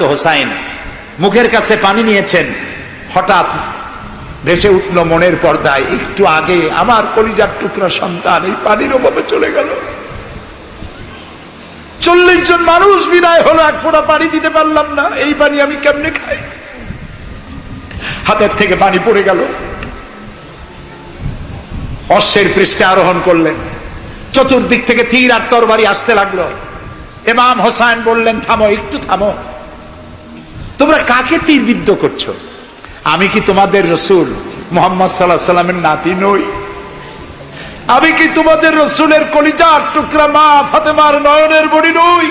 রক্তাক্ত হোসাইন, মুখের কাছে পানি নিয়েছেন। হঠাৎ ভেসে উঠল মনের পর্দায়, একটু আগে আমার কলিজার টুকরা সন্তান এই পানির অভাবে চলে গেল। চল্লিশ জন মানুষ বিদায় হলো, এক ফোঁটা পানি দিতে পারলাম না, এই পানি আমি কেমনে খাই? হাতের থেকে পানি পড়ে গেল। অশ্বের পৃষ্ঠে আরোহণ করলেন। চতুর্দিক থেকে তীর আর তরবারি আসতে লাগল। এমাম হোসাইন বললেন, থামো, একটু থামো। তোমরা কাকে তীরবিদ্ধ করছ? আমি কি তোমাদের রসুল? মোহাম্মদ সাল্লাহ সাল্লামের নাতি নই। আমি কি তোমাদের রসুলের কলিজার টুকরা মা ফাতেমার নয়নের বড়ি নই?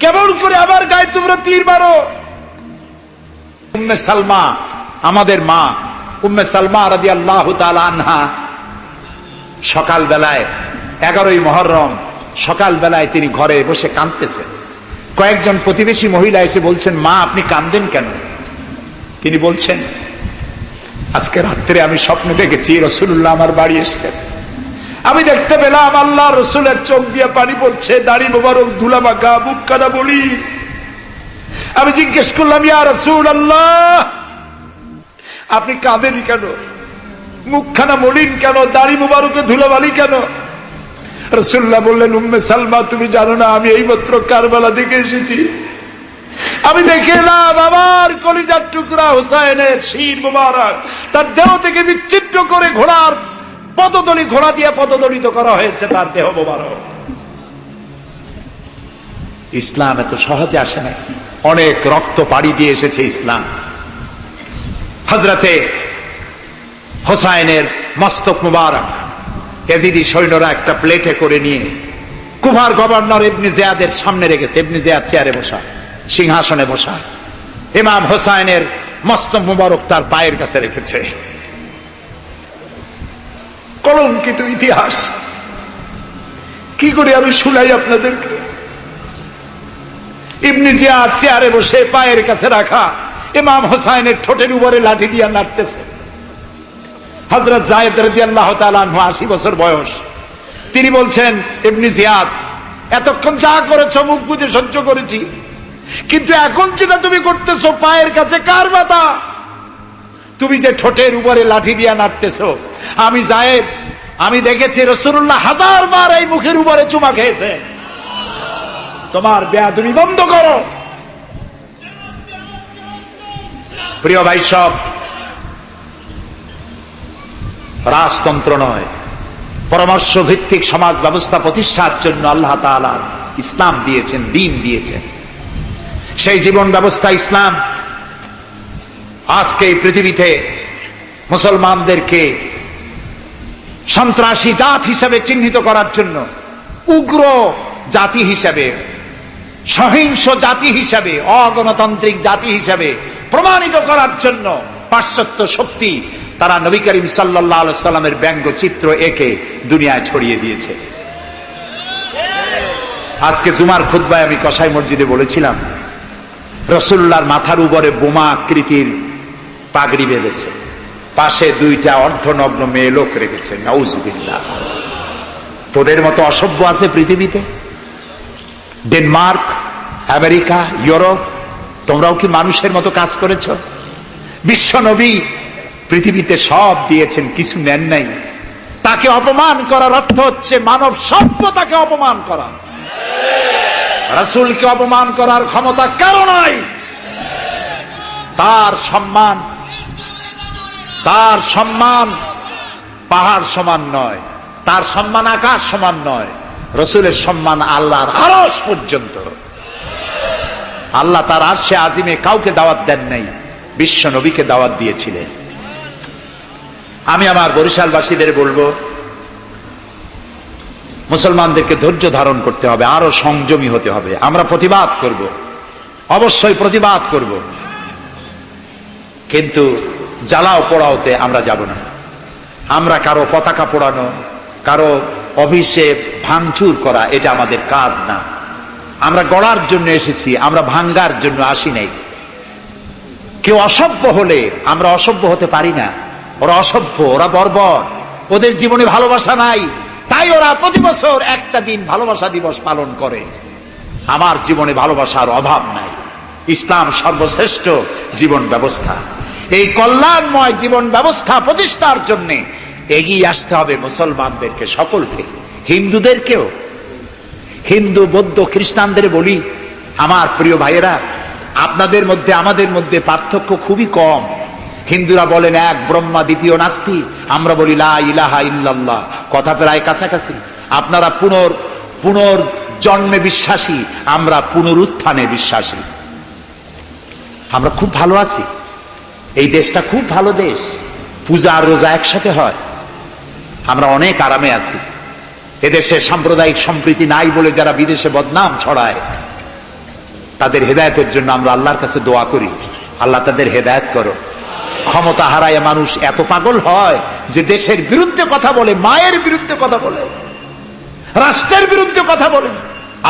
কেমন করে আমার গায়ে তোমরা তীর মারো? উম্মে সালমা, আমাদের মা, উম্মে সালমা রাজি আল্লাহ আনহা সকাল বেলায় এগারোই মহরম সকাল বেলায় তিনি ঘরে বসে কাঁদতেছেন। কয়েকজন প্রতিবেশী মহিলা এসে বলছেন, মা, আপনি কান্দেন কেন? তিনি বলছেন, আজকে রাত্রে আমি স্বপ্ন দেখেছি রসুল্লাহ আমার বাড়ি এসছেন আমি দেখতে পেলাম আল্লাহ রসুলের চোখ দিয়ে পানি পড়ছে, দাড়ি মোবারক ধুলা মাখা বুক কাদা বলি। আমি জিজ্ঞেস করলাম, ইয়া রসুল আল্লাহ আপনি কাঁদেন কেন? মুখখানা মলিন কেন? দাড়ি মুবারকে ধুলাবালি কেন? রসুল্লাহ বললেন, উম্মে সালমা, তুমি জানো না, আমি এই মাত্র কারবালা থেকে এসেছি। আমি দেখে এলাম আমার কলিজার টুকরা হুসাইনের শির মুবারক। তার দেহ থেকে বিচ্ছিন্ন করে ঘোড়ার পদদলি, ঘোড়া দিয়ে পদদলিত করা হয়েছে তার দেহ মুবারক। ইসলাম এত সহজে আসে না অনেক রক্ত পাড়ি দিয়ে এসেছে ইসলাম। হজরতে হোসাইনের মস্তক মুবারক। এজিদি সৈন্যরা একটা প্লেটে করে নিয়ে কুফার গভর্নর ইবনি জিয়াদের সামনে রেখেছে। ইবনি জিয়াদ চেয়ারে বসা, সিংহাসনে বসা। ইমাম হোসাইনের মস্তক মুবারক তার পায়ের কাছে রেখেছে। কলঙ্কিত ইতিহাস। কি করে আমি শুনাই আপনাদেরকে? ইবনি জিয়াদ চেয়ারে বসে পায়ের কাছে রাখা ইমাম হোসাইনের ঠোঁটের উপরে লাঠি দিয়া নাড়তেছে। হজরত জায়দ রদি আল্লাহ তালু আশি বছর বয়স। তিনি বলছেন এমনি জিয়াদ, এতক্ষণ যা করেছ, মুখ বুঝে সহ্য করেছি। কিন্তু এখন যেটা তুমি করতেছো, পায়ের কাছে কার মাথা তুমি যে ঠোঁটের উপরে লাঠি দিয়া নাড়তেছ। আমি জায়েদ আমি দেখেছি রসুল্লাহ হাজার বার এই মুখের উপরে চুমা খেয়েছে। তোমার বেয়া তুমি বন্ধ করো। প্রিয় ভাই সব রাজতন্ত্র নয় পরামর্শ ভিত্তিক সমাজ ব্যবস্থা প্রতিষ্ঠার জন্য আল্লাহ তাআলা ইসলাম দিয়েছেন, দিন দিয়েছেন। সেই জীবন ব্যবস্থা ইসলাম আজকে পৃথিবীতে মুসলমানদেরকে সন্ত্রাসী জাত হিসেবে চিহ্নিত করার জন্য, উগ্র জাতি হিসেবে, সহিংস জাতি হিসাবে, অগণতান্ত্রিক জাতি হিসাবে প্রমাণিত করার জন্য পাশ্চাত্য শক্তি তারা নবী করিম সাল্লাহ সাল্লামের ব্যঙ্গ চিত্র একে দুনিয়ায় ছড়িয়ে দিয়েছে। আজকে জুমার খুদ্বায় আমি কসাই মসজিদে বলেছিলাম রসুল্লার মাথার উপরে বোমা আকৃতির পাগড়ি বেঁধেছে। পাশে দুইটা অর্ধনগ্ন মেয়ে লোক রেখেছে, নাউজুবিল্লাহ। তোদের মতো অসভ্য আছে পৃথিবীতে? ডেনমার্ক, আমেরিকা, ইউরোপ, তোমরাও কি মানুষের মতো কাজ করেছ? বিশ্ব নবী পৃথিবীতে সব দিয়েছেন, কিছু নেন নাই। তাকে অপমান করার অর্থ হচ্ছে মানব সভ্যতাকে অপমান করা। রাসুলকে অপমান করার ক্ষমতা কারও নয় তার সম্মান তার সম্মান পাহাড় সমান নয়, তার সম্মান আকাশ সমান নয়, রসুলের সম্মান আল্লাহর আরস পর্যন্ত। আল্লাহ তার আরশে আজিমে কাউকে দাওয়াত দেন নাই, বিশ্ব নবীকে দাওয়াত দিয়েছিলেন। আমি আমার বরিশালবাসীদের বলব, মুসলমানদেরকে ধৈর্য ধারণ করতে হবে, আরও সংযমী হতে হবে। আমরা প্রতিবাদ করব, অবশ্যই প্রতিবাদ করব। কিন্তু জ্বালাও পোড়াওতে আমরা যাব না। আমরা কারও পতাকা পোড়ানো, কারও অভিষেক ভাঙচুর করা, এটা আমাদের কাজ না। আমরা গড়ার জন্য এসেছি, আমরা ভাঙ্গার জন্য আসি নাই। কেউ অসভ্য হলে আমরা অসভ্য হতে পারি না। ওরা অসভ্য, ওরা বর্বর। ওদের জীবনে ভালোবাসা নাই। তাই ওরা প্রতি বছর একটা দিন ভালোবাসা দিবস পালন করে। আমার জীবনে ভালোবাসার অভাব নাই। ইসলাম সর্বশ্রেষ্ঠ জীবন ব্যবস্থা। এই কল্যাণময় জীবন ব্যবস্থা প্রতিষ্ঠার জন্য এগিয়ে আসতে হবে মুসলমানদেরকে সকলকে, হিন্দুদেরকেও। হিন্দু, বৌদ্ধ, খ্রিস্টানদের বলি, আমার প্রিয় ভাইয়েরা, আপনাদের মধ্যে, আমাদের মধ্যে পার্থক্য খুবই কম। হিন্দুরা বলেন, এক ব্রহ্মা দ্বিতীয় নাস্তি। আমরা বলি, লা ইলাহা ইল্লাল্লাহ। কথা প্রায় কাছাকাছি। আপনারা পুনর পুনর জন্মে বিশ্বাসী, আমরা পুনরুত্থানে বিশ্বাসী। আমরা খুব ভালো আছি। এই দেশটা খুব ভালো দেশ। পূজা আর রোজা একসাথে হয়। আমরা অনেক আরামে আছি। এদেশে সাম্প্রদায়িক সম্প্রীতি নাই বলে যারা বিদেশে বদনাম ছড়ায়, তাদের হেদায়তের জন্য আমরা আল্লাহর কাছে দোয়া করি। আল্লাহ তাদের হেদায়ত করো। ক্ষমতা হারায় মানুষ এত পাগল হয় যে দেশের বিরুদ্ধে কথা বলে, মায়ের বিরুদ্ধে কথা বলে, রাষ্ট্রের বিরুদ্ধে কথা বলে।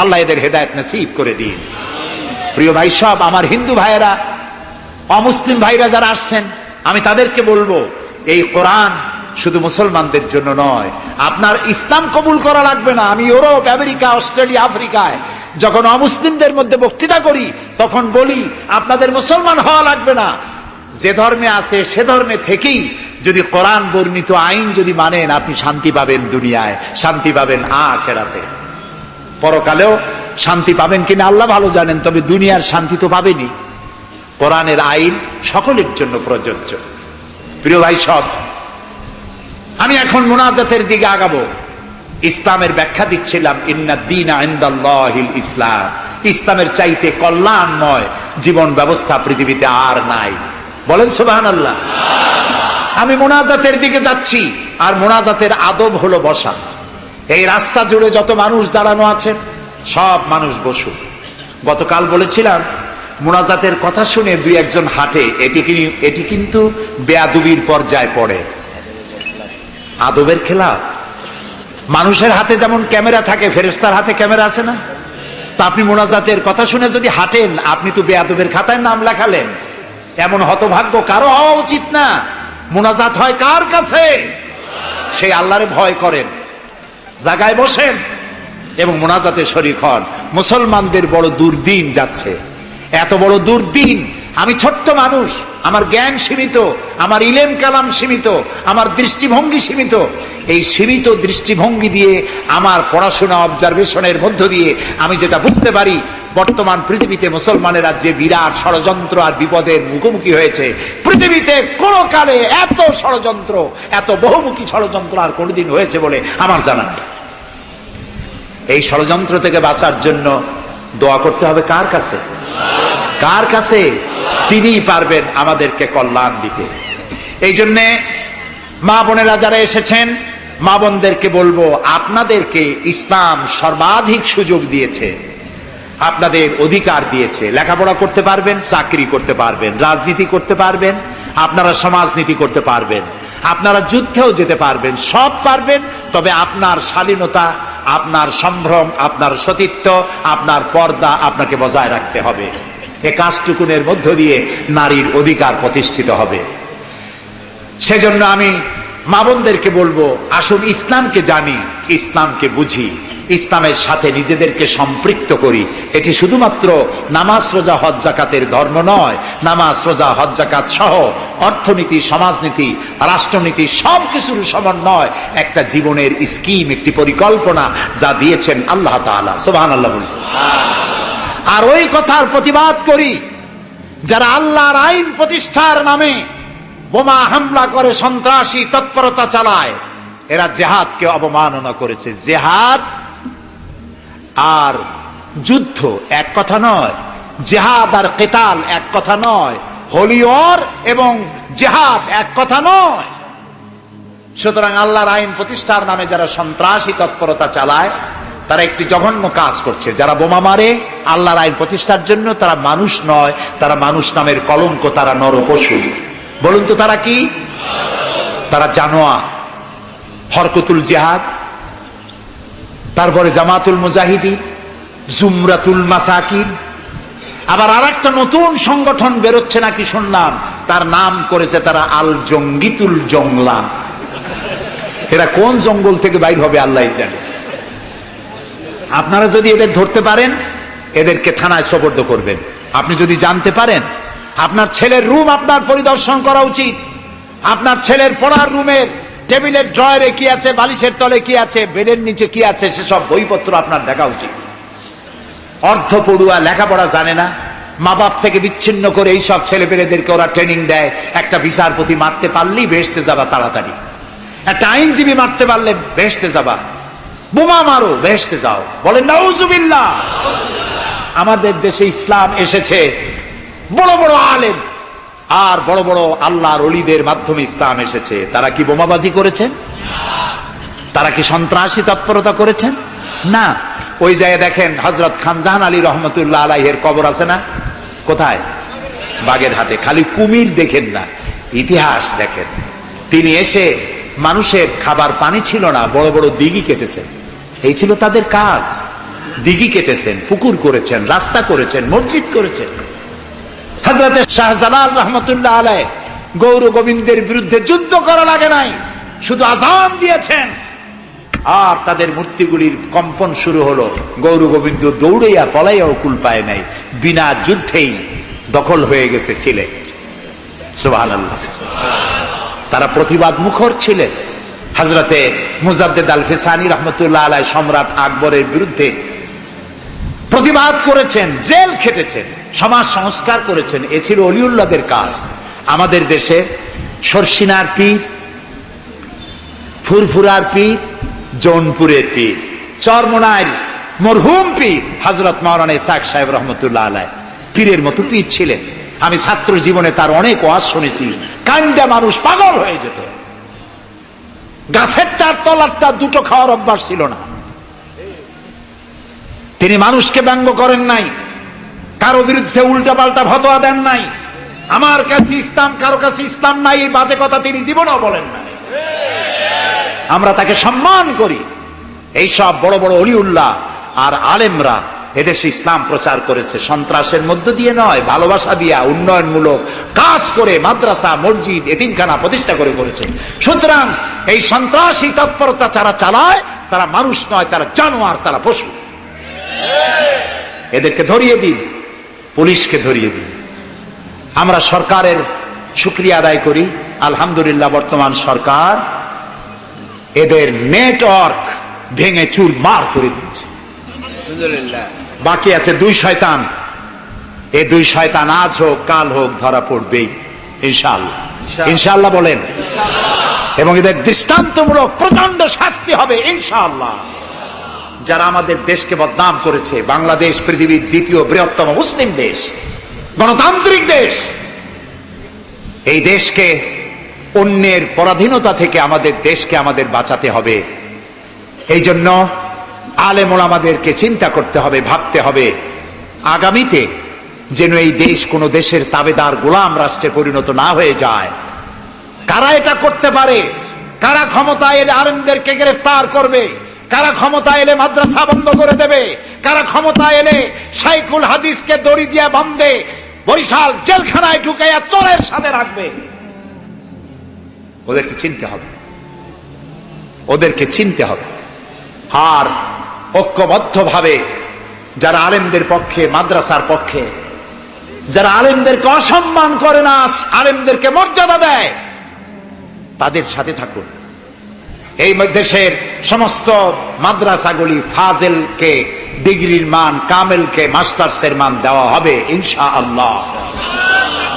আল্লাহ এদের হেদায়ত নসিব করে দিন। প্রিয় ভাই সব, আমার হিন্দু ভাইয়েরা, অমুসলিম ভাইরা যারা আসছেন, আমি তাদেরকে বলব, এই কোরআন শুধু মুসলমানদের জন্য নয়, আপনার ইসলাম কবুল করা লাগবে না। আমি ইউরোপ, আমেরিকা, অস্ট্রেলিয়া, আফ্রিকায় যখন অমুসলিমদের মধ্যে বক্তৃতা করি, তখন বলি, আপনাদের মুসলমান হওয়া লাগবে না। যে ধর্মে আছে, সে ধর্মে থেকেই যদি কোরআন বর্ণিত আইন যদি মানেন, আপনি শান্তি পাবেন দুনিয়ায়, শান্তি পাবেন আ খেরাতে পরকালেও শান্তি পাবেন কিনা আল্লাহ ভালো জানেন, তবে দুনিয়ার শান্তি তো পাবেনি কোরআনের আইন সকলের জন্য প্রযোজ্য। প্রিয় ভাই সব, আমি এখন মোনাজাতের দিকে আগাবো। ইসলামের ব্যাখ্যা দিচ্ছিলাম ইন্নাদ্দিন আইন্দাল্লাহিল ইসলাম। ইসলামের চাইতে কল্যাণময় জীবন ব্যবস্থা পৃথিবীতে আর নাই। বলেন সুবাহান আল্লাহ আমি মোনাজাতের দিকে যাচ্ছি, আর মোনাজাতের আদব হলো বসা। এই রাস্তা জুড়ে যত মানুষ দাঁড়ানো আছেন সব মানুষ বসুক গতকাল বলেছিলাম, মোনাজাতের কথা শুনে দুই একজন হাঁটে, এটি এটি কিন্তু বেয়াদুবির পর্যায়ে পড়ে। আদবের খেলা মানুষের হাতে যেমন ক্যামেরা থাকে ফেরেস্তার হাতে ক্যামেরা আছে না? তা আপনি মোনাজাতের কথা শুনে যদি হাঁটেন, আপনি তো বেয়াদবের খাতায় নাম লেখালেন। এমন হতভাগ্য কারও হওয়া উচিত না। মোনাজাত হয় কার কাছে? সেই আল্লাহরে ভয় করেন জায়গায় বসেন এবং মোনাজাতে শরিক হন। মুসলমানদের বড় দুর্দিন যাচ্ছে। এত বড় দুর্দিন। আমি ছোট্ট মানুষ, আমার জ্ঞান সীমিত, আমার ইলেম কালাম সীমিত, আমার দৃষ্টিভঙ্গি সীমিত। এই সীমিত দৃষ্টিভঙ্গি দিয়ে, আমার পড়াশোনা অবজারভেশনের মধ্য দিয়ে আমি যেটা বুঝতে পারি, বর্তমান পৃথিবীতে মুসলমানেরা যে বিরাট ষড়যন্ত্র আর বিপদের মুখোমুখি হয়েছে। পৃথিবীতে কোনো কালে এত ষড়যন্ত্র, এত বহুমুখী ষড়যন্ত্র আর কোনোদিন হয়েছে বলে আমার জানা নেই। এই ষড়যন্ত্র থেকে বাঁচার জন্য দোয়া করতে হবে কার কাছে? কার কাছে? তিনিই পারবেন আমাদেরকে কল্যাণ দিতে। এই জন্যে মা বোনেরা যারা এসেছেন, মা বোনদেরকে বলব, আপনাদেরকে ইসলাম সর্বাধিক সুযোগ দিয়েছে। আপনাদের অধিকার দিয়েছে। লেখাপড়া করতে পারবেন, চাকরি করতে পারবেন, রাজনীতি করতে পারবেন, আপনারা সমাজনীতি করতে পারবেন। আপনারা যুদ্ধেও যেতে পারবেন, সব পারবেন, তবে আপনার শালীনতা, আপনার সম্ভ্রম, আপনার সতীত্ব, আপনার পর্দা আপনাকে বজায় রাখতে হবে। এ কাজটুকুনের মধ্য দিয়ে নারীর অধিকার প্রতিষ্ঠিত হবে। সেজন্য আমি মা বোনদেরকে বলব, আসুন ইসলামকে জানি, ইসলামকে বুঝি, ইসলামের সাথে নিজেদেরকে সম্পৃক্ত করি। এটি শুধুমাত্র নামাজ, রোজা, হজ জাকাতের ধর্ম নয়। নামাজ, রোজা, হজ জাকাত সহ অর্থনীতি, সমাজনীতি, রাষ্ট্রনীতি সব কিছুর সমন্বয় একটা জীবনের স্কিম, একটি পরিকল্পনা যা দিয়েছেন আল্লাহ তাআলা। সুবহান আল্লাহ আর ওই কথার প্রতিবাদ করি, যারা আল্লাহর আইন প্রতিষ্ঠার নামে বোমা হামলা করে সন্ত্রাসী তৎপরতা চালায়। এরা জেহাদকে অবমাননা করেছে। জেহাদ আর যুদ্ধ এক কথা নয়। জেহাদ আর কেতাল এক কথা নয়। হোলিওর এবং জেহাদ এক কথা নয়। সুতরাং আল্লাহর আইন প্রতিষ্ঠার নামে যারা সন্ত্রাসী তৎপরতা চালায়, তারা একটি জঘন্য কাজ করছে। যারা বোমা মারে, আল্লাহর আইন প্রতিষ্ঠার জন্য তারা মানুষ নয়। তারা মানুষ নামের কলঙ্ক, তারা নর পশু বলুন তো তারা কি? তারা জানোয়া, হরকতুল জেহাদ, তারপরে জামাতুল মুজাহিদিন, জুমরাতুল মাসাকিন। আবার আর একটা নতুন সংগঠন বেরোচ্ছে নাকি শুনলাম, তার নাম করেছে তারা আল জঙ্গিতুল জংলা। এরা কোন জঙ্গল থেকে বাইর হবে আল্লাহ জানে। আপনারা যদি এদের ধরতে পারেন, এদেরকে থানায় সোপর্দ করবেন। আপনি যদি জানতে পারেন আপনার ছেলের রুম আপনার পরিদর্শন করা উচিত। আপনার ছেলের পড়ার রুমের টেবিলের ড্রয়ারে কি আছে, বালিশের তলে কি আছে, বেডের নিচে কি আছে, সেসব বইপত্র আপনার দেখা উচিত। অর্ধ পড়ুয়া লেখাপড়া জানে না। মা বাপ থেকে বিচ্ছিন্ন করে এই সব ছেলে পেলেদেরকে ওরা ট্রেনিং দেয়। একটা বিচারপতি মারতে পারলেই বেসতে যাবা তাড়াতাড়ি। একটা আইনজীবী মারতে পারলে বেসতে যাবা। বোমা মারো বেসতে যাও। বলেন, নাউজুবিল্লাহ! আমাদের দেশে ইসলাম এসেছে। বড় বড় আলেম। আর বড় বড় আল্লাহর অলিদের মাধ্যমে ইসলাম এসেছে। তারা কি বোমাবাজি করেছেন তারা কি সন্ত্রাসী তৎপরতা করেছেন না। ওই জায়গায় দেখেন হজরত খানজাহান আলী রহমতুল্লাহ আলাইহের কবর আছে না? কোথায়? বাগেরহাটে। খালি কুমির দেখেন না। ইতিহাস দেখেন। তিনি এসে মানুষের খাবার পানি ছিল না, বড় বড় দিঘি কেটেছেন। এই ছিল তাদের কাজ। দিঘি কেটেছেন, পুকুর করেছেন, রাস্তা করেছেন, মসজিদ করেছেন। হজরত শাহজালাল রহমতুল্লাহ আলাই গৌর গোবিন্দের বিরুদ্ধে যুদ্ধ করা লাগে নাই, শুধু আজান দিয়েছেন। আর তাদের মূর্তিগুলির কম্পন শুরু হলো। গৌর গোবিন্দ দৌড়াইয়া পলাইয়াও কুল পায় নাই, বিনা যুদ্ধেই দখল হয়ে গেছে সিলেট। সুবাহ তারা প্রতিবাদ মুখর ছিলেন। হজরতে মুজাদ্দেদ আল ফিসানি রহমতুল্লাহ আলাই সম্রাট আকবরের বিরুদ্ধে প্রতিবাদ করেছেন, জেল খেটেছেন, সমাজ সংস্কার করেছেন। এ ছিল অলিউল্লাদের কাজ। আমাদের দেশে সরসিনার পীর, ফুরফুরার পীর, জৌনপুরের পীর চরমনার মরহুম পীর হজরত মাওলানা ইসাক সাহেব রহমতুল্লাহ আলাই পীরের মতো পীর ছিলেন। আমি ছাত্র জীবনে তার অনেক ওয়াজ শুনেছি। কান্দা মানুষ পাগল হয়ে যেত। গাছের তার তলার তার দুটো খাওয়ার অভ্যাস ছিল না। তিনি মানুষকে ব্যঙ্গ করেন নাই। কারও বিরুদ্ধে উল্টা পাল্টা ফতোয়া দেন নাই। আমার কাছে ইসলাম, কারও কাছে ইসলাম নাই, এই বাজে কথা তিনি জীবনেও বলেন নাই। আমরা তাকে সম্মান করি। এই সব বড় বড় অলিউল্লাহ আর আলেমরা এদেশে ইসলাম প্রচার করেছে। সন্ত্রাসের মধ্য দিয়ে নয়, ভালোবাসা দিয়া, উন্নয়নমূলক কাজ করে মাদ্রাসা, মসজিদ, এতিমখানা প্রতিষ্ঠা করে করেছে। সুতরাং এই সন্ত্রাসী তৎপরতা যারা চালায়, তারা মানুষ নয়, তারা জানোয়ার, তারা পশু। এদেরকে ধরিয়ে দিন পুলিশকে ধরিয়ে দিন। আমরা সরকারের সুক্রিয়া আদায় করি। আলহামদুলিল্লাহ বর্তমান সরকার এদের নেটওয়ার্ক ভেঙে চুর মার করে দিয়েছে। বাকি আছে দুই শয়তান। এই দুই শয়তান আজ হোক কাল হোক ধরা পড়বেই ইনশাল্লাহ ইনশাআল্লাহ। বলেন। এবং এদের দৃষ্টান্তমূলক প্রচণ্ড শাস্তি হবে ইনশাআল্লাহ। যারা আমাদের দেশকে বদনাম করেছে, বাংলাদেশ পৃথিবীর দ্বিতীয় বৃহত্তম মুসলিম দেশ, গণতান্ত্রিক দেশ, এই দেশকে অন্যের পরাধীনতা থেকে আমাদের দেশকে আমাদের বাঁচাতে হবে। এই জন্য আলেমোল আমাদেরকে চিন্তা করতে হবে, ভাবতে হবে, আগামীতে যেন এই দেশ কোনো দেশের তাবেদার গোলাম রাষ্ট্রে পরিণত না হয়ে যায়। কারা এটা করতে পারে? কারা ক্ষমতায় আলেমদেরকে গ্রেফতার করবে? কারা ক্ষমতা এলে মাদ্রাসা বন্ধ করে দেবে? কারা ক্ষমতা এলে সাইকুল হাদিসকে দড়ি দিয়ে বান্ধে বরিশাল জেলখানায় ঢুকাইয়া চোরের সাথে রাখবে। ওদেরকে চিনতে হবে। ওদেরকে চিনতে হবে। আর ঐক্যবদ্ধভাবে যারা আলেমদের পক্ষে, মাদ্রাসার পক্ষে, যারা আলেমদেরকে অসম্মান করে না, আলেমদেরকে মর্যাদা দেয়, তাদের সাথে থাকুন। এই দেশের সমস্ত মাদ্রাসাগুলি ফাজেলকে, ডিগ্রির মান, কামেলকে, মাস্টার্সের মান দেওয়া হবে ইনশা আল্লাহ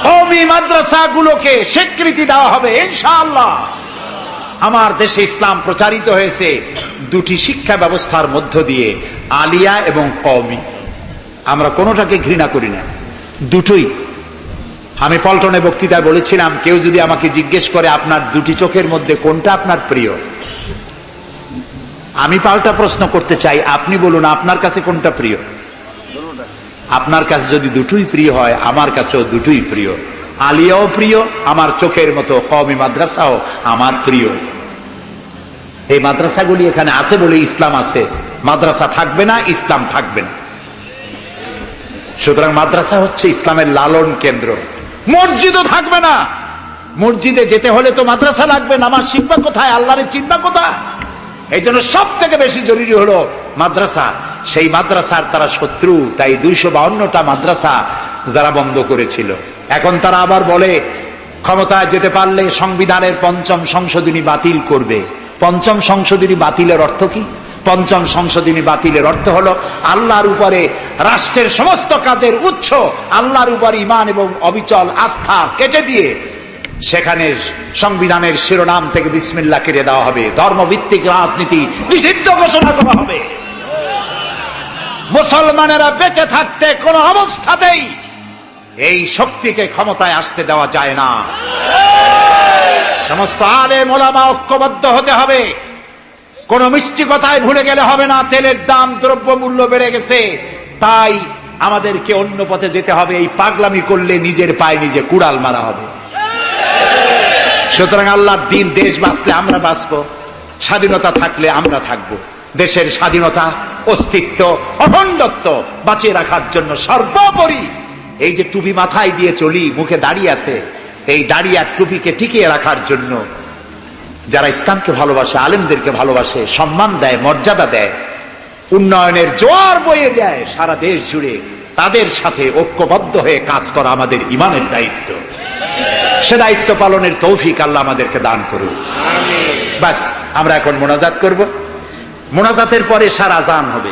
কমি মাদ্রাসাগুলোকে স্বীকৃতি দেওয়া হবে ইনশা আল্লাহ আমার দেশে ইসলাম প্রচারিত হয়েছে দুটি শিক্ষা ব্যবস্থার মধ্য দিয়ে, আলিয়া এবং কওমি। আমরা কোনোটাকে ঘৃণা করি না। দুটোই আমি পল্টনে বক্তৃতায় বলেছিলাম, কেউ যদি আমাকে জিজ্ঞেস করে আপনার দুটি চোখের মধ্যে কোনটা আপনার প্রিয়, আমি পাল্টা প্রশ্ন করতে চাই, আপনি বলুন আপনার কাছে কোনটা প্রিয়? আপনার কাছে যদি দুটোই প্রিয় হয়, আমার কাছেও দুটোই প্রিয়। আলিয়াও প্রিয়, আমার চোখের মতো কমি মাদ্রাসাও আমার প্রিয়। এই মাদ্রাসাগুলি এখানে আছে বলে ইসলাম আছে। মাদ্রাসা থাকবে না, ইসলাম থাকবে না। সুতরাং মাদ্রাসা হচ্ছে ইসলামের লালন কেন্দ্র। মসজিদও থাকবে না। মসজিদে যেতে হলে তো মাদ্রাসা লাগবে, নামাজ শিখবা কোথায় আল্লাহরের চিনবা কোথায়? এই জন্য সব থেকে বেশি জরুরি হলো মাদ্রাসা। সেই মাদ্রাসার তারা শত্রু, তাই দুইশো বাউন্নটা মাদ্রাসা যারা বন্ধ করেছিল। এখন তারা আবার বলে, ক্ষমতায় যেতে পারলে সংবিধানের পঞ্চম সংশোধনী বাতিল করবে। পঞ্চম সংশোধনী বাতিলের অর্থ কি? পঞ্চম সংশোধনী বাতিলের অর্থ হলো, আল্লাহর উপরে রাষ্ট্রের সমস্ত কাজের উৎস, আল্লাহর উপর ইমান এবং অবিচল আস্থা কেটে দিয়ে সেখানে সংবিধানের শিরোনাম থেকে বিসমিল্লা কেটে দেওয়া হবে। ধর্মভিত্তিক রাজনীতি নিষিদ্ধ ঘোষণা করা হবে। মুসলমানেরা বেঁচে থাকতে কোনো অবস্থাতেই এই শক্তিকে ক্ষমতায় আসতে দেওয়া যায় না। সমস্ত আলে মোলামা ঐক্যবদ্ধ হতে হবে। কোন মিষ্টি কথায় ভুলে গেলে হবে না, তেলের দাম দ্রব্য মূল্য বেড়ে গেছে। তাই আমাদেরকে অন্য পথে যেতে হবে, এই পাগলামি করলে নিজের পায়ে নিজে কুড়াল মারা হবে। সুতরাং আল্লাহর দিন দেশ বাঁচলে আমরা বাঁচব, স্বাধীনতা থাকলে আমরা থাকব। দেশের স্বাধীনতা, অস্তিত্ব, অখণ্ডত্ব বাঁচিয়ে রাখার জন্য সর্বোপরি এই যে টুপি মাথায় দিয়ে চলি, মুখে দাঁড়িয়ে আছে, এই দাঁড়িয়ে আর টুপিকে টিকিয়ে রাখার জন্য যারা ইসলামকে ভালোবাসে, আলেমদেরকে ভালোবাসে, সম্মান দেয়, মর্যাদা দেয়, উন্নয়নের জোয়ার বয়ে দেয় সারা দেশ জুড়ে, তাদের সাথে ঐক্যবদ্ধ হয়ে কাজ করা আমাদের ইমানের দায়িত্ব। সে দায়িত্ব পালনের তৌফিক আল্লাহ আমাদেরকে দান করুন বাস আমরা এখন মোনাজাত করব। মোনাজাতের পরে সার আজান হবে।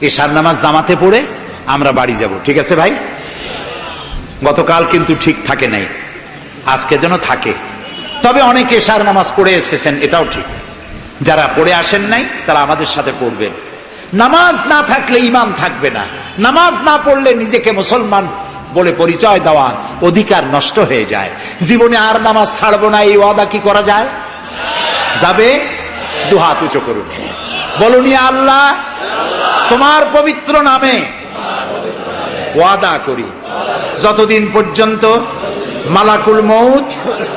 এশার নামাজ জামাতে পড়ে আমরা বাড়ি যাব। ঠিক আছে ভাই? গতকাল কিন্তু ঠিক থাকে নাই। আজকে যেন থাকে। তবে অনেকে এশার নামাজ পড়ে এসেছেন, এটাও ঠিক। যারা পড়ে আসেন নাই, তারা আমাদের সাথে পড়বেন নামাজ না থাকলে ইমান থাকবে না। নামাজ না পড়লে নিজেকে মুসলমান বলে পরিচয় দেওয়ার অধিকার নষ্ট হয়ে যায়। জীবনে আর নামাজ ছাড়বো না, এই ওয়াদা কি করা যায়? যাবে? দু হাত উঁচু করুন। বলুন আল্লাহ, তোমার পবিত্র নামে ওয়াদা করি। যতদিন পর্যন্ত মালাকুল মৌত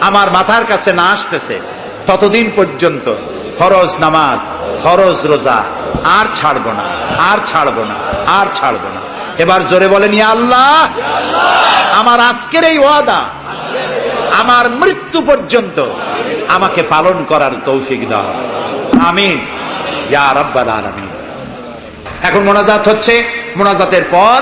আমার মাথার কাছে না আসতেছে। ততদিন পর্যন্ত ফরজ নামাজ, ফরজ রোজা, আর ছাড়বো না, আর ছাড়বো না, আর ছাড়ব না। এবার জোরে বলেন, ইয়া আল্লাহ, আমার আজকের এই ওয়াদা, আমার মৃত্যু পর্যন্ত আমাকে পালন করার তৌফিক দাও। আমিন। ইয়া রাব্বাল আলামিন। এখন মোনাজাত হচ্ছে, মোনাজাতের পর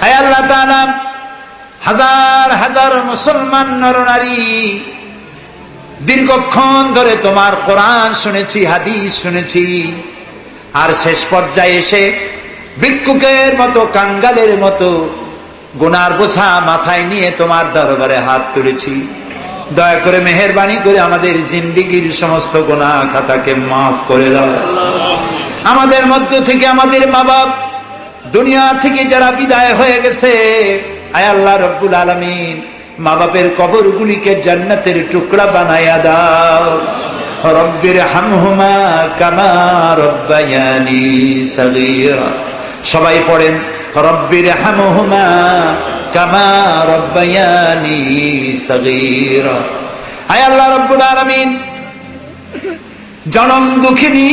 হায় আল্লাহ হাজার হাজার মুসলমান নরনারী, দীর্ঘক্ষণ ধরে তোমার কোরআন শুনেছি, হাদিস শুনেছি, আর শেষ পর্যায়ে এসে ভিক্ষুকের মতো, কাঙ্গালের মতো, গুনার বোঝা মাথায় নিয়ে তোমার দরবারে হাত তুলেছি। দয়া করে মেহরবানি করে আমাদের জিন্দিগির সমস্ত গোনা খাতাকে মাফ করে দাও। আমাদের মধ্য থেকে আমাদের মা বাপ দুনিয়া থেকে যারা বিদায় হয়ে গেছে, আয় আল্লাহ রব্বুল আলমিন মা বাপের কবর গুলিকে জান্নাতের টুকরা বানায়া দাও। রব্বির হামহুমা কামা রব্বায়ানি সগীরা। সবাই পড়েন, রব্বির হামহুমা কামা রব্বায়ানি সগীরা। আয় আল্লাহ রব্বুল আলামিন, জনম দুঃখিনী,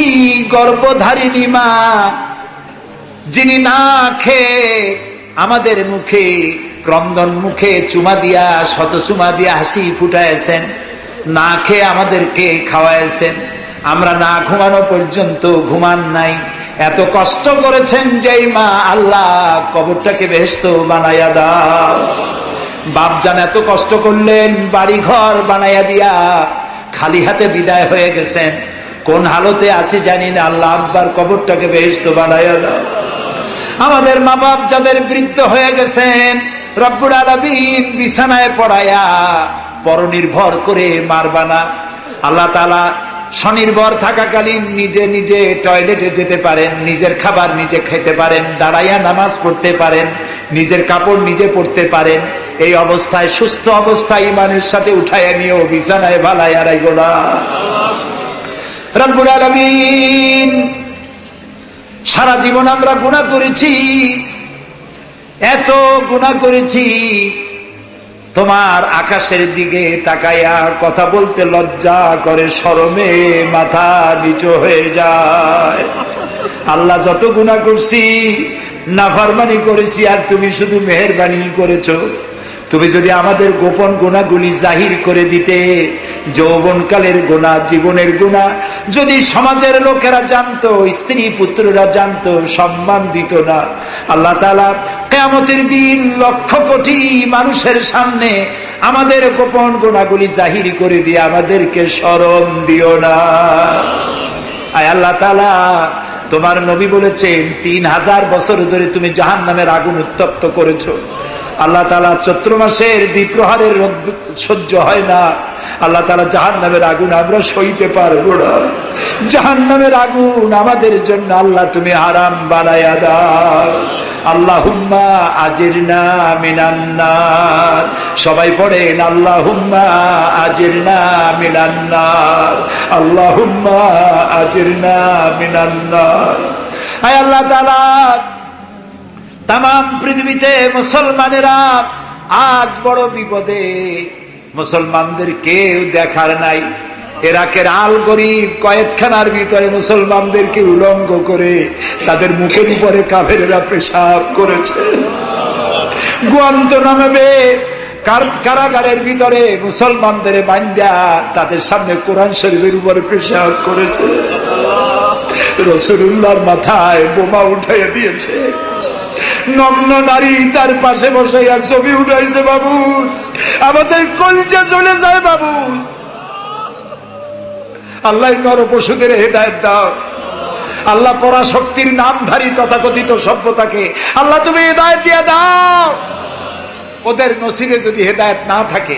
গর্ভধারিণী মা যিনি না খেয়ে আমাদের মুখে ক্রন্দন মুখে চুমা দিয়া, শত চুমা দিয়া হাসি ফুটাইছেন না খেয়ে আমাদেরকে খাওয়াইছেন আমরা না ঘুমানো পর্যন্ত ঘুমান নাই। এত কষ্ট করেছেন যেই মা আল্লাহ কবরটাকে বেহেস্ত বানাইয়া দাও। বাপজান এত কষ্ট করলেন বাড়ি ঘর বানাইয়া দিয়া খালি হাতে বিদায় হয়ে গেছেন। কোন হালতে আসি জানি না, আল্লাহ আব্বার কবরটাকে বেহেস্ত বানাইয়া দাও। আমাদের মা বাপ যাদের বৃদ্ধ হয়ে গেছেন রব্বুর আলমিন বিছানায় পড়ায়া পরনির্ভর করে মারবানা আল্লাহ তালা স্বনির্ভর থাকাকালীন নিজে নিজে টয়লেটে যেতে পারেন, নিজের খাবার নিজে খেতে পারেন, দাঁড়াইয়া নামাজ পড়তে পারেন, নিজের কাপড় নিজে পড়তে পারেন। এই অবস্থায়, সুস্থ অবস্থায় ইমানের সাথে উঠাইয়া নিয়েও বিছানায় ভালাইয়া রাইগোলা রব্বুর আলমিন সারা জীবন আমরা গুণা করেছি। এত গুণা করেছি। তোমার আকাশের দিকে তাকাইয়া কথা বলতে লজ্জা করে সরমে মাথা নিচু হয়ে যায়। আল্লাহ যত গুণা করছি, নাফারমানি করেছি আর তুমি শুধু মেহরবানি করেছ। তুমি যদি আমাদের গোপন গুণাগুলি জাহির করে দিতে, যৌবনকালের গুণা, জীবনের গুণা, যদি সমাজের লোকেরা জানতো, স্ত্রী পুত্ররা জানতো, সম্মান দিত না, আল্লাহ তালা কেমতের দিন লক্ষ কোটি মানুষের সামনে আমাদের গোপন গুণাগুলি জাহির করে দিয়ে আমাদেরকে স্মরণ দিও না। আয় আল্লাহ তালা তোমার নবী বলেছেন, তিন হাজার বছর ধরে তুমি জাহান নামের আগুন উত্তপ্ত করেছ। আল্লাহ তালা চৈত্র মাসের দ্বীপ্রহারের রোদ সহ্য হয় না। আল্লাহ তালা জাহান নামের আগুন আমরা সইতে পারব না। জাহান নামের আগুন আমাদের জন্য আল্লাহ তুমি হারাম বানায়া দাও। আল্লাহ হুম্মা আজির না মিনান্নার সবাই পড়েন আল্লাহ হুম্মা আজির না মিনান্নার আল্লাহ হুম্মা আজির না মিনান্নার হায় আল্লাহ তালা তাম পৃথিবীতে মুসলমানেরা আজ বড় বিপদে। মুসলমানদের কেউ দেখার নাই। এরাকের আল গরিব কয়েকখানার ভিতরে মুসলমানদেরকে উলঙ্গ করে তাদের মুখের উপরে কাফেরেরা পেশাব করেছে। গুয়ান্ত নামবে কারাগারের ভিতরে মুসলমানদের বান্ধা তাদের সামনে কোরআন শরীফের উপরে পেশাব করেছে। রসুল্লাহর মাথায় বোমা উঠাইয়া দিয়েছে। নগ্ন নারী তার পাশে বসাইয়া ছবি উঠাইছে বাবু। আমাদের কলচা চলে যায় বাবু। আল্লাহ নর পশুদের হেদায়ত দাও। আল্লাহ পরাশক্তির নামধারী তথাকথিত সভ্যতাকে আল্লাহ তুমি হেদায়ত দিয়ে দাও। ওদের নসিবে যদি হেদায়ত না থাকে,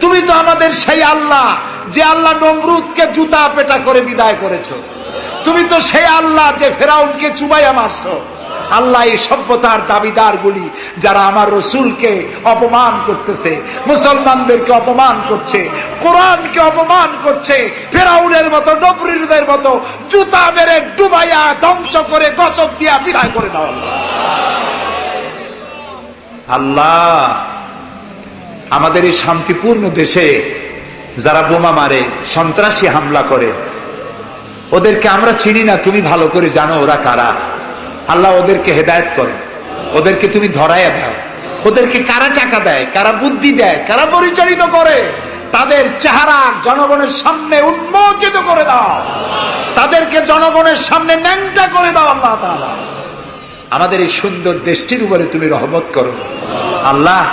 তুমি তো আমাদের সেই আল্লাহ যে আল্লাহ নমরুদকে জুতা পেটা করে বিদায় করেছ। তুমি তো সেই আল্লাহ যে ফেরাউনকে চুবাইয়া মারছো। আল্লাহ এই সভ্যতার দাবিদার গুলি যারা আমার রসুলকে অপমান করতেছে, মুসলমানদেরকে অপমান করছে, কোরআনকে অপমান করছে, ফেরাউনের মতো নবরীদের মতো, জুতা মেরে ডুবাইয়া, ধ্বংস করে গচক দিয়া বিদায় করে দাও আল্লাহ, আমাদের এই শান্তিপূর্ণ দেশে যারা বোমা মারে, সন্ত্রাসী হামলা করে, ওদেরকে আমরা চিনি না, তুমি ভালো করে জানো ওরা কারা। আল্লাহ ওদেরকে হেদায়ত করে। ওদেরকে তুমি ধরাইয়া দাও। ওদেরকে কারা টাকা দেয়, কারা বুদ্ধি দেয়, কারা পরিচালিত করে, তাদের চেহারা জনগণের সামনে উন্মোচিত করে দাও। তাদেরকে জনগণের সামনে ন্যাংটা করে দাও আল্লাহ আমাদের এই সুন্দর দেশটির উপরে তুমি রহমত করো। আল্লাহ,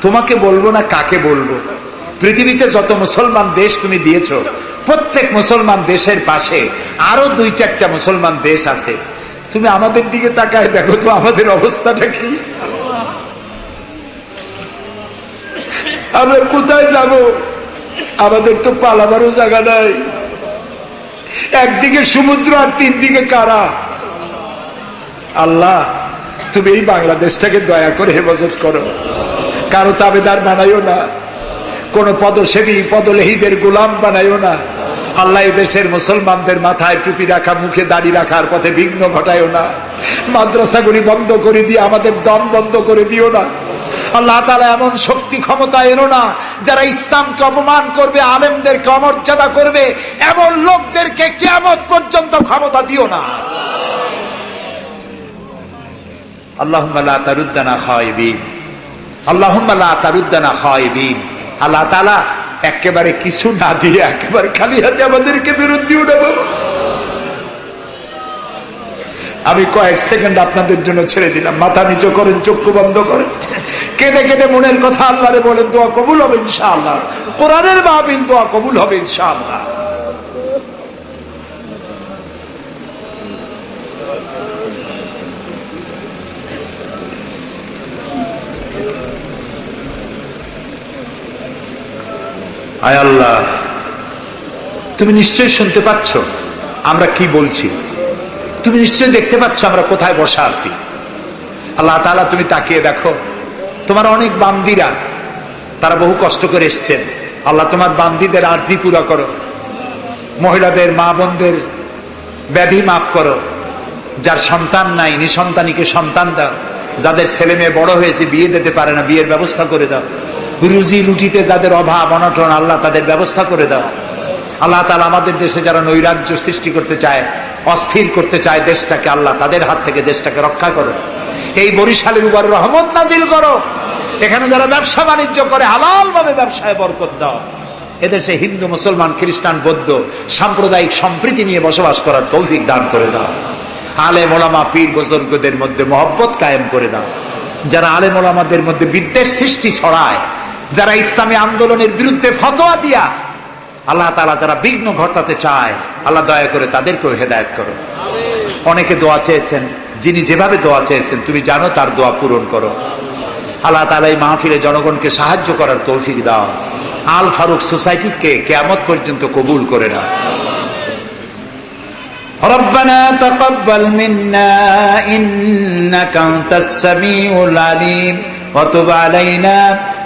তোমাকে বলব না কাকে বলব? পৃথিবীতে যত মুসলমান দেশ তুমি দিয়েছ, প্রত্যেক মুসলমান দেশের পাশে আরও দুই চারটা মুসলমান দেশ আছে। তুমি আমাদের দিকে তাকায় দেখো তো আমাদের অবস্থাটা কি? আমরা কোথায় যাব? আমাদের তো পালাবারও জায়গা নাই। একদিকে সমুদ্র আর তিন দিকে কারা? আল্লাহ, তুমি এই বাংলাদেশটাকে দয়া করে হেফাজত করো। কারও তাবেদার বানাইও না। কোন পদসেবী, পদলেহীদের গোলাম বানাইও না। আল্লাহ দেশের মুসলমানদের মাথায় টুপি রাখা, মুখে দাড়ি রাখার পথে বিঘ্ন ঘটায়ও না। মাদ্রাসাগুলি বন্ধ করে দিয়ে, আমাদের দম বন্ধ করে দিও না। আল্লাহ তালা এমন শক্তি ক্ষমতা এনো না, যারা ইসলামকে অপমান করবে, আলেমদেরকে অমর্যাদা করবে, এমন লোকদেরকে কেমন পর্যন্ত ক্ষমতা দিও না। আল্লাহ তারুদ্দানা খাইবিন আল্লাহ তারুদ্দানা খাইবিন আল্লাহ তালা একেবারে কিছু না দিয়ে একেবারে খালি হাতে আমাদেরকে বিরুদ্ধে উঠাবো। আমি কয়েক সেকেন্ড আপনাদের জন্য ছেড়ে দিলাম। মাথা নিচু করেন, চক্ষু বন্ধ করেন। কেঁদে কেঁদে মনের কথা আল্লাহরে বলেন, দোয়া কবুল হবে ইনশাআল্লাহ। কোরআনের মাহবিল দোয়া কবুল হবে ইনশাআল্লাহ। আয় আল্লাহ, তুমি নিশ্চয়ই শুনতে পাচ্ছ আমরা কি বলছি। তুমি নিশ্চয়ই দেখতে পাচ্ছ আমরা কোথায় বসা আছি। আল্লাহ তালা তুমি তাকিয়ে দেখো, তোমার অনেক বান্দিরা, তারা বহু কষ্ট করে এসছেন। আল্লাহ, তোমার বান্দিদের আর্জি পুরা করো। মহিলাদের, মা বোনদের ব্যাধি মাফ করো। যার সন্তান নাই, নিঃসন্তানীকে সন্তান দাও। যাদের ছেলে মেয়ে বড় হয়েছে, বিয়ে দিতে পারে না, বিয়ের ব্যবস্থা করে দাও। রুজি রুটিতে যাদের অভাব, অনটন, আল্লাহ তাদের ব্যবস্থা করে দাও। আল্লাহ তালা আমাদের দেশে যারা নৈরাজ্য সৃষ্টি করতে চায়, অস্থির করতে চায়, দেশটাকে আল্লাহ তাদের হাত থেকে দেশটাকে রক্ষা করো। এই বরিশালের উপর রহমত নাজিল করো। এখানে যারা ব্যবসা বাণিজ্য করে হালাল ভাবে ব্যবসায় বরকত দাও। এদেশে হিন্দু, মুসলমান, খ্রিস্টান, বৌদ্ধ সাম্প্রদায়িক সম্প্রীতি নিয়ে বসবাস করার তৌফিক দান করে দাও। আলে মোলামা পীর, বুজুর্গদের মধ্যে মহব্বত কায়েম করে দাও। যারা আলে মোলামাদের মধ্যে বিদ্বেষ সৃষ্টি ছড়ায় যারা ইসলামী আন্দোলনের বিরুদ্ধে ফতোয়া দিয়া আল্লাহ তালা যারা বিঘ্ন ঘটাতে চায় আল্লাহ দয়া করে তাদেরকেও হেদায়ত করো অনেকে দোয়া চেয়েছেন যিনি যেভাবে দোয়া চেয়েছেন তুমি জানো তার দোয়া পূরণ করো আল্লাহ তালা এই মাহফিলে জনগণকে সাহায্য করার তৌফিক দাও আল ফারুক সোসাইটিকে কেয়ামত পর্যন্ত কবুল করে নাও ربنا تقبل منا إنك أنت السميع العليم وتب علينا